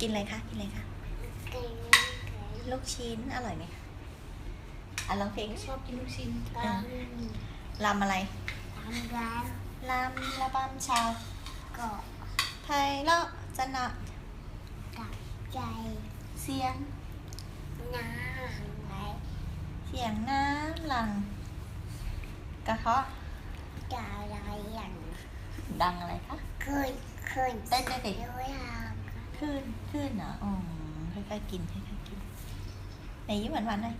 กินอะไรคะ กินอะไรคะกินลูกชิ้น อร่อยไหมคะอะร้องเพลงชอบกินลูกชิ้นตามลำอะไรตามร้านลำระบำชาวก็ไพเราะจะนะตับใจเสียงน้ำไหลเสียงน้ำหลังกระเทาะจะอะไรอย่างดังอะไรคะขึ้นขึ้นเต้นด้วยสิด้วยทาง ขึ้นขึ้นเหรออ๋อค่อยๆกินค่อยๆกินไหนยิ้มหวานๆหน่อย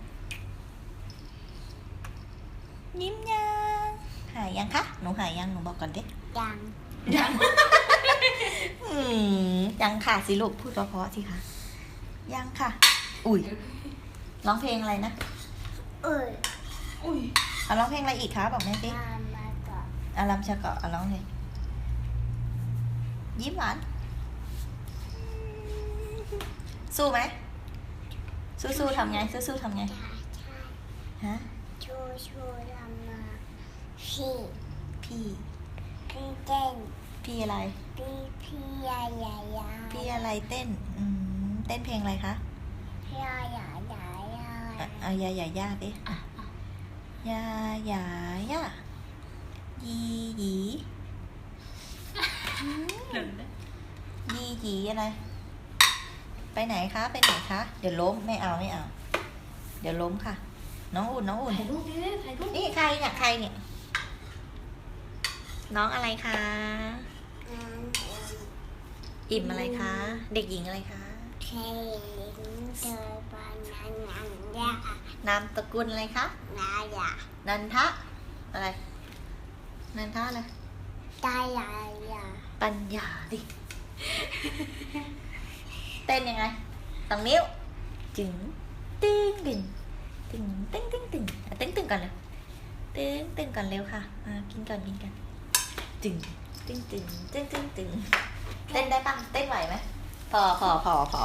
ยิ้มยังหายยังคะหนูหายยังหนูบอกก่อนดิดังยังอืมยังค่ะสิลูกพูดเพราะๆสิคะยังค่ะ อุ้ยร้องเพลงอะไรนะเอ้ยอุ้ยเอาร้องเพลงอะไรอีกคะบอกแม่สิมามาก่อนอารัมชะเกาะเอาร้องเลยยิ้มหวาน สู้ไหม สู้ๆทำไง สู้ๆทำไงจะใช่ฮะ ชูชูลำมาพี่พี่ พี่เต้นพี่อะไร พี่พี่ยายยายยายพี่อะไรเต้น อืม เต้นเพลงอะไรคะยายยายยายยายอะเอายาหยาย่าดิอะอะยาหยาย่ายีหยีหนึ่งนะยีหยีอะไร ไปไหนคะไปไหนคะ เดี๋ยวล้มไม่เอาไม่เอา เดี๋ยวล้มค่ะ น้องอุ่นน้องอุ่นถ่ายรูปดิถ่ายรูปนี่ใครเนี่ยใครเนี่ย น้องอะไรคะน้ำเอ็มอิ่มอะไรคะ เด็กหญิงอะไรคะเคลินเธอปานันนันยานามตระกูลอะไรคะนายานันทะอะไรนันทะอะไรตายายาปัญญาดิ เต้นยังไงสองนิ้วจึงตึงตึงตึงตึงตึงตึงตึงตึงก่อนเลยตึงตึงก่อนเร็วค่ะมากินก่อนกินกันจึงตึงตึงตึงตึงตึงเต้นได้ปะเต้นไหวไหมพอพอพอพอ